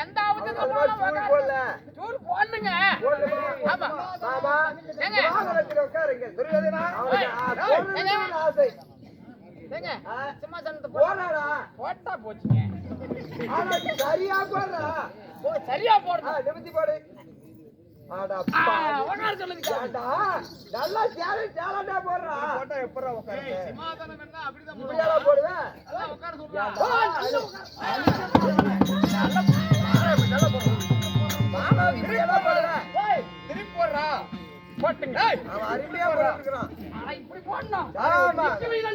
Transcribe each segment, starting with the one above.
எந்தாவது tour போடணுங்க. ஆமா. ஆமா ஏங்க. உட்காருங்க. துரியோதனா ஆசை. ஏங்க. போட்டா போச்சுங்க. சரியா போடுறா. சரியா போடுறா நிமித்தி போடு. நல்லா சேலை சேலண்டா போடுறா. போட்டா அப்படிதான் இப்படியெல்லாம் போடுவேன் உட்கார மாமா இப்படியெல்லாம் திருப்பி போடுறா. போட்டுங்க. அவன் அருமையா போட்டுருக்கான் ஆனா இப்படி போடணும்.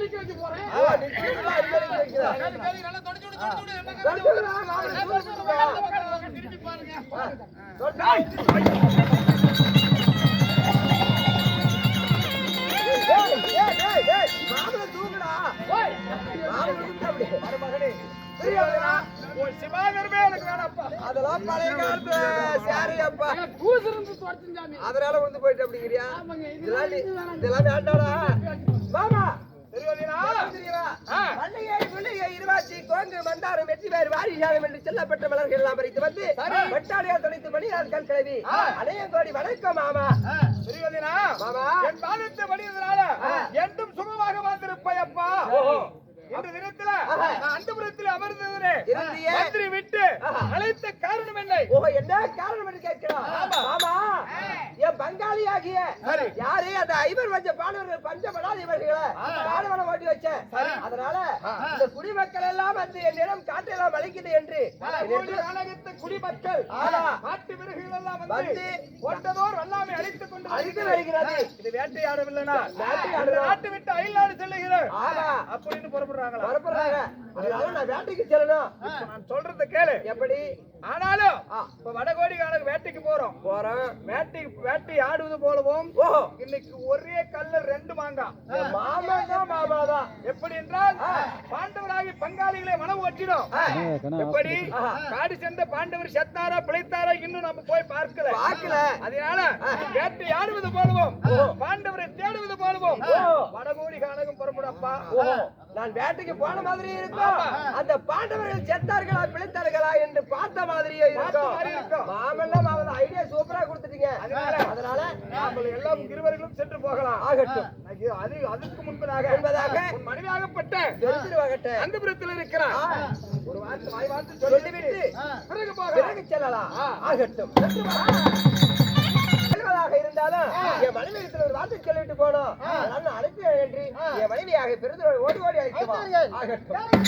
நிக்க வைக்க போறேன். ஆ, நிச்சயமா அருமையா வைக்கிறான். கை, கை, நல்லா தொடச்சு விடு, தொடச்சு விடு, தொட்டுக்கிறா, மருமகனே அதெல்லாம் பழைய காலத்து சாரி அப்பா. அதனால வந்து போயிட்டு அப்படிங்கிறியா? இதெல்லாம் வேண்டாடா. மாமா வணக்கம் மாமா. மாமா. என் பாதத்தை வடிவதனால என்றும் சுகமாக வாழ்ந்திருப்பாய் அப்பா ஓஹோ. இந்த தினத்துல ஆஹா. நான் அந்தபுரத்தில் அமர்ந்ததுனே. மந்திரி விட்டு. அழைத்த காரணம் என்ன ஓஹோ என்ன காரணம் என்று கேட்கிறான் மாமா என் பங்காளி ஆகிய. யாரு அந்த ஐவர் வச்ச பாடவர்கள் பஞ்சப்படாத இவர்களை பாடவனம் ஓட்டி வச்சேன் அதனால இந்த குடிமக்கள் எல்லாம் வந்து என்னிடம் காற்றெல்லாம் வலிக்குது என்று குடிமக்கள். காட்டு மிருகங்கள் எல்லாம் வந்து கொண்டதோர் வல்லாமை அழித்துக் கொண்டு அழித்து வருகிறது. இது வேட்டையாடவில்லைனா நாட்டு விட்டு அயல்நாடு செல்லுகிறேன். அப்படின்னு புறப்படுறாங்களா? வரப்படுறாங்க அதனால நான் வேட்டைக்கு செல்லணும். நான் சொல்றத கேளு. எப்படி? ஆனாலும். இப்ப வடகோடி கானக வேட்டைக்கு போறோம். போறேன் வேட்டை வேட்டை ஆடுவது போலவும் இன்னைக்கு ஒரே கல்ல ரெண்டு மாங்காய் மாமா தான் மாமா தான் எப்படி என்றால் பாண்டவராகி பங்காளிகளை மனம் ஓட்டிடும் எப்படி. காடு சென்ற பாண்டவர் செத்தாரா பிழைத்தாரா இன்னும் நம்ம போய் பார்க்கல. பார்க்கல. அதனால வேட்டை ஆடுவது போலவும் பாண்டவரை தேடுவது போலவும் வடகோடி கானகம் புறப்படப்பா. நான் வேட்டைக்கு போன மாதிரி இருக்கும் அந்த பாண்டவர்கள் செத்தார்களா பிழைத்தார்களா என்று பார்த்த மாதிரியே இருக்கும். மாமெல்லாம் அவன் ஐடியா சூப்பரா கொடுத்துட்டீங்க. அதனால அதனால நாம எல்லாம் இருவர்களும் சென்று போகலாம். ஆகட்டும். அது அது அதுக்கு முன்பதாக முன்பதாக உன் மனைவியாகப்பட்ட தெரிஞ்சிருவாகட்ட அந்த புறத்தில் இருக்கிறான். ஒரு வார்த்தை வாய் வார்த்தை சொல்லிவிட்டு பிறகு போக. பிறகு செல்லலாம். ஆகட்டும். செல்வதாக இருந்தாலும் என் மனைவி இடத்துல ஒரு வார்த்தை சொல்லிட்டு போனோம். அனுப்பி என்று என் மனைவியாக பிறந்து ஓடி ஓடி அழைத்து. ஆகட்டும்.